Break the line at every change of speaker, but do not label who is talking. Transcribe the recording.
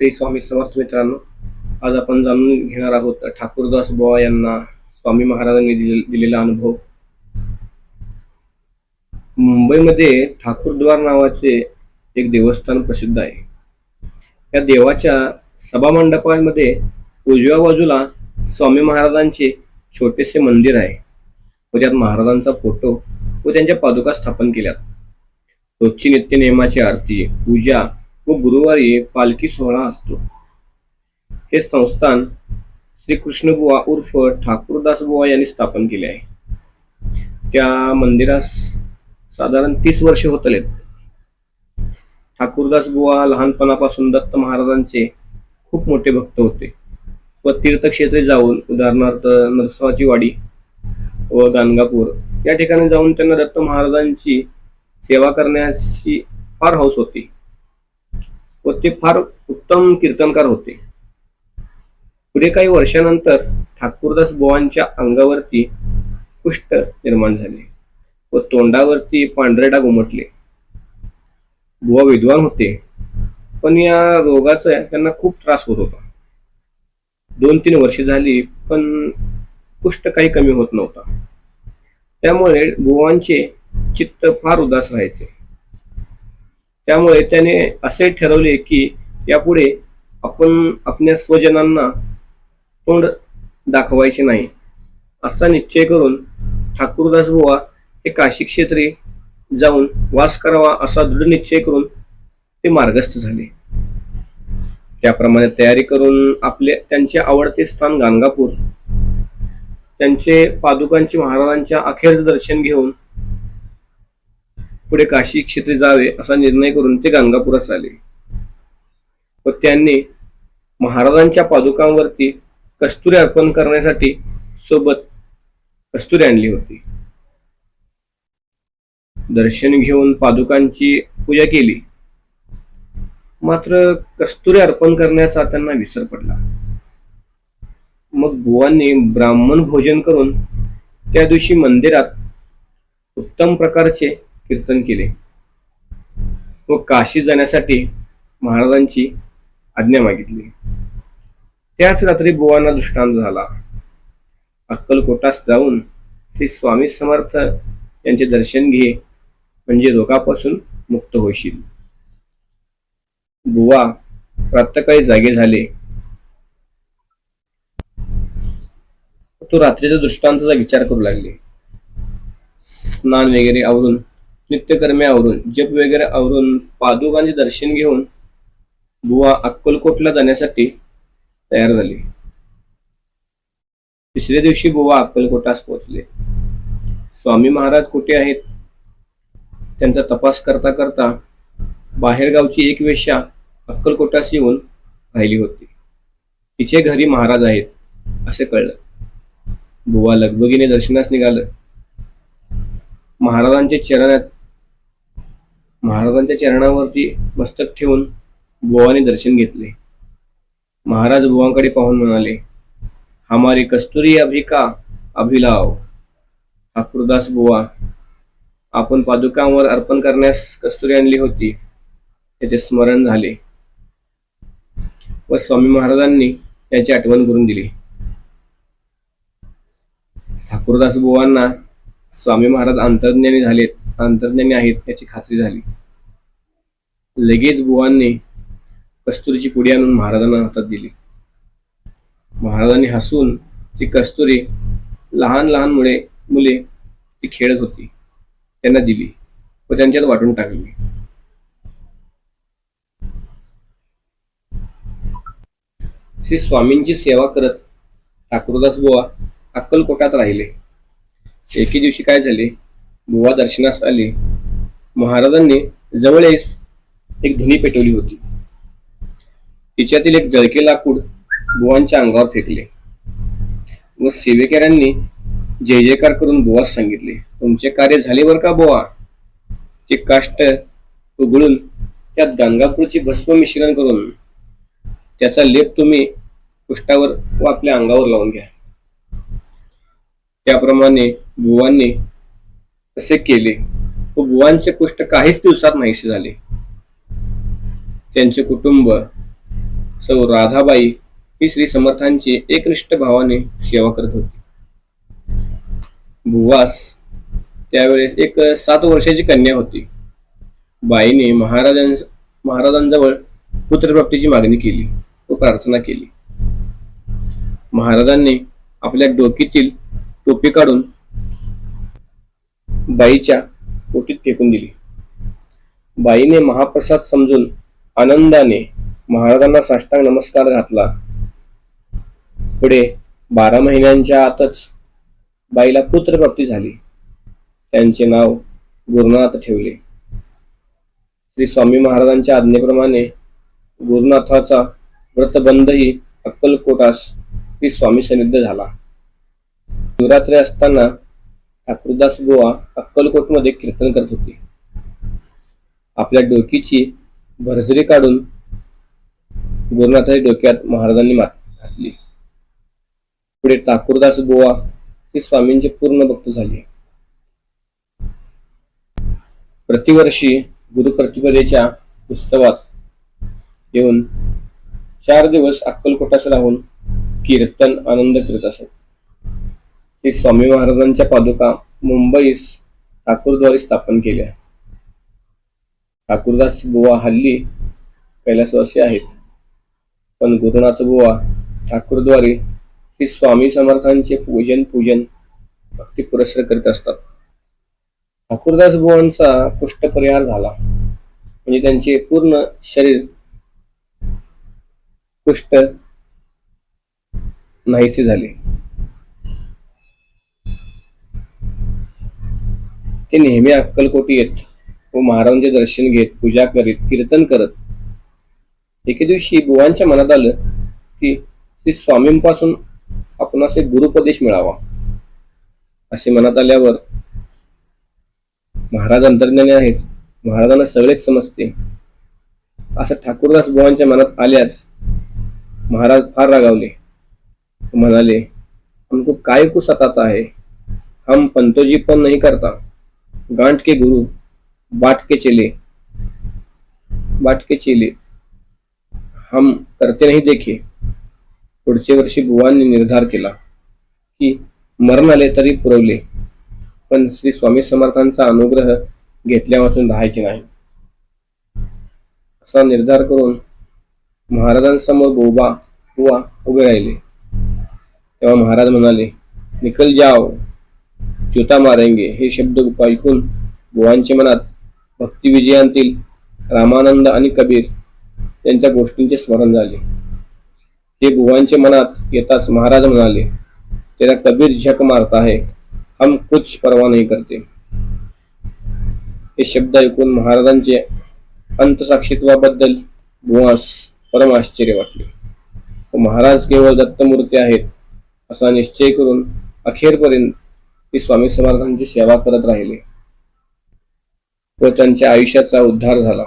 श्री स्वामी समर्थ मित्रांनो आज आपण जाणून घेणार आहोत ठाकूरदास बुवा यांना स्वामी महाराजांनी दिले- दिलेला अनुभव. मुंबईमध्ये ठाकूरद्वार नावाचे एक देवस्थान प्रसिद्ध आहे. या देवाच्या सभामंडपामध्ये उजव्या बाजूला स्वामी महाराजांचे छोटेसे मंदिर आहे व त्यात महाराजांचा फोटो व त्यांच्या पादुका स्थापन केल्या रोजची नित्य नियमाची आरती पूजा व गुरुवारी पालखी सोहळा असतो. हे संस्थान श्री कृष्णबुवा उर्फ ठाकूरदास बुवा यांनी स्थापन केले आहे. त्या मंदिरास साधारण तीस वर्षे होत आलेत ठाकूरदास बुवा लहानपणापासून दत्त महाराजांचे खूप मोठे भक्त होते व तीर्थक्षेत्रे जाऊन उदाहरणार्थ नरसवाची वाडी व गाणगापूर या ठिकाणी जाऊन त्यांना दत्त महाराजांची सेवा करण्याची फार हौस होती. व ते फार उत्तम कीर्तनकार होते. पुढे काही वर्षानंतर ठाकूरदास बुवांच्या अंगावरती कुष्ठ निर्माण झाले व तोंडावरती पांढरे डाग उमटले. बुवा विद्वान होते पण या रोगाचा त्यांना खूप त्रास होत होता. दोन तीन वर्षे झाली पण कुष्ठ काही कमी होत नव्हता. त्यामुळे बुवांचे चित्त फार उदास राहायचे. त्यामुळे त्याने असे ठरवले की यापुढे आपण आपल्या स्वजनांना तोंड दाखवायचे नाही. असा निश्चय करून ठाकूरदास बुवा हे काशी क्षेत्री जाऊन वास करावा असा दृढ निश्चय करून ते मार्गस्थ झाले. त्याप्रमाणे तयारी करून आपले त्यांचे आवडते स्थान गाणगापूर त्यांचे पादुकांचे महाराजांच्या अखेरचं दर्शन घेऊन पुढे काशी क्षेत्री जावे असा निर्णय करून ते गंगापुरात आले व त्यांनी महाराजांच्या पादुकांवरती कस्तुरी अर्पण करण्यासाठी सोबत कस्तुरी आणली होती. दर्शन घेऊन पादुकांची पूजा केली. मात्र कस्तुरी अर्पण करण्याचा त्यांना विसर पडला. मग बुवांनी ब्राह्मण भोजन करून त्या दिवशी मंदिरात उत्तम प्रकारचे कीर्तन केले. व काशी जाण्यासाठी महाराजांची आज्ञा मागितली. त्याच रात्री बुवांना दृष्टांत झाला. अक्कलकोटास जाऊन श्री स्वामी समर्थ यांचे दर्शन घे म्हणजे रोगापासून मुक्त होशील. बुवा प्रातकाळी जागे झाले. तो रात्रीच्या दृष्टांताचा विचार करू लागले. स्नान वगैरे आवरून नित्यकर्मे आवरून जप वगैरे आवरून पादुकांचे दर्शन घेऊन बुवा अक्कलकोटला जाण्यासाठी तयार झाले. तिसऱ्या दिवशी बुवा अक्कलकोटास पोहोचले. स्वामी महाराज कुठे आहेत? त्यांचा तपास करता करता बाहेरगावची एक वेश्या अक्कलकोटास येऊन राहिली होती. तिचे घरी महाराज आहेत असे कळलं. बुवा लगबगीने दर्शनास निघालं. महाराजांच्या चरणात महाराजांच्या चरणावरती मस्तक ठेवून बुवाने दर्शन घेतले. महाराज बुवांकडे पाहून म्हणाले हमारी कस्तुरी अभिका अभिलाव? ठाकूरदास बुवा आपण पादुकांवर अर्पण करण्यास कस्तुरी आणली होती. त्याचे स्मरण झाले व स्वामी महाराजांनी त्याची आठवण करून दिली. ठाकूरदास बुवांना स्वामी महाराज अंतर्ज्ञानी झालेत. अंतर्ज्ञानी आहेत याची खात्री झाली. लगेच बुवांनी कस्तुरीची पुढे आणून महाराजांना हातात दिली. महाराजांनी हसून ती कस्तुरी लहान लहान मुळे मुले ती खेळत होती. त्यांना दिली व त्यांच्यात वाटून टाकली. श्री स्वामींची सेवा करत ठाकूरदास बुवा अक्कलकोटात राहिले. एके दिवशी काय झाले? बुवा दर्शनास आले. महाराजांनी जवळच एक धुनी पेटवली होती. तिच्यातील एक जळके लाकूड बुवांच्या अंगावर फेकले व सेवेकऱ्यांनी जय जयकार करून बुवास सांगितले. तुमचे कार्य झाले बर का बुवा? ते काष्ट उघडून त्यात गंगापूरची भस्म मिश्रण करून त्याचा लेप तुम्ही पृष्ठावर व आपल्या अंगावर लावून घ्या. त्याप्रमाणे बुवांनी तसे केले. व बुवांचे कुष्ठ काहीच दिवसात नाहीसे झाले. त्यांचे कुटुंब सौ राधाबाई ही श्री समर्थांची एकनिष्ठ भावाने सेवा करत होती. भुवास त्यावेळेस एक सात वर्षाची कन्या होती. बाईने महाराजां महाराजांजवळ पुत्रप्राप्तीची मागणी केली व प्रार्थना केली. महाराजांनी आपल्या डोकीतील टोपी काढून बाईच्या पोटीत फेकून दिली. बाईने महाप्रसाद समजून आनंदाने महाराजांना साष्टांग नमस्कार घातला. पुढे बारा महिन्यांच्या आतच बाईला पुत्रप्राप्ती झाली. त्यांचे नाव गुरुनाथ ठेवले. श्री स्वामी महाराजांच्या आज्ञेप्रमाणे गुरुनाथाचा व्रतबंधही अक्कलकोटास श्री स्वामी सन्निध झाला. शिवरात्री असताना ठाकूरदास गोवा अक्कलकोटमध्ये कीर्तन करत होते. आपल्या डोकीची भरजरी काढून गुरुनाथाच्या डोक्यात महाराजांनी मात घातली. पुढे ठाकूरदास गोवा हे स्वामींचे पूर्ण भक्त झाले. प्रतिवर्षी गुरुप्रतिपदेच्या उत्सवात येऊन चार दिवस अक्कलकोटात राहून कीर्तन आनंद करीत असत. श्री स्वामी महाराजांच्या पादुका मुंबईस ठाकूरद्वारे स्थापन केल्या. ठाकूरदास बुवा हल्ली कैलासवासी आहेत. पण गुरुनाथ बुवा ठाकूरद्वारे श्री स्वामी समर्थांचे पूजन पूजन भक्ती पुरस्कार करीत असतात. ठाकूरदास बुवांचा कुष्ठपरिहार झाला. म्हणजे त्यांचे पूर्ण शरीर कुष्ठ नाहीसे झाले. ते नेहमी अक्कलकोटी येत. व महाराजांचे दर्शन घेत पूजा करीत कीर्तन करत. एके दिवशी बुवांच्या मनात आलं की श्री स्वामींपासून आपणास एक गुरुपदेश मिळावा. असे मनात आल्यावर महाराज अंतर्ज्ञानी आहेत. महाराजांना सगळेच समजते. असं ठाकूरदास बुवांच्या मनात आल्याच महाराज फार रागावले. म्हणाले हमको काय को सताता है? हम पंतोजी पण नहीं करता. गांठ के गुरु बाट के चले बाट के हम करते नाही देखे। पुढच्या वर्षी बुवांनी निर्धार केला की मरण आले तरी पुरवले पण श्री स्वामी समर्थांचा अनुग्रह घेतल्यापासून राहायचे नाही. असा निर्धार करून महाराजांसमोर बोबा बुवा उभे राहिले. तेव्हा महाराज म्हणाले निकल जाओ ज्योता मारेंगे। हे शब्द ऐकून बुवांच्या मनात भक्तिविजयांतील रामानंद आणि कबीर यांच्या गोष्टींचे स्मरण झाले. हे बुवांच्या मनात येताच महाराज म्हणाले तेरा कबीर झक मारता है हम कुछ परवा नाही करते. हे शब्द ऐकून महाराजांचे अंतसाक्षित्वाबद्दल बुवास परम आश्चर्य वाटले. महाराज केवळ दत्तमूर्ती आहेत असा निश्चय करून अखेरपर्यंत ते स्वामी समर्थांची सेवा करत राहिले. व त्यांच्या आयुष्याचा उद्धार झाला.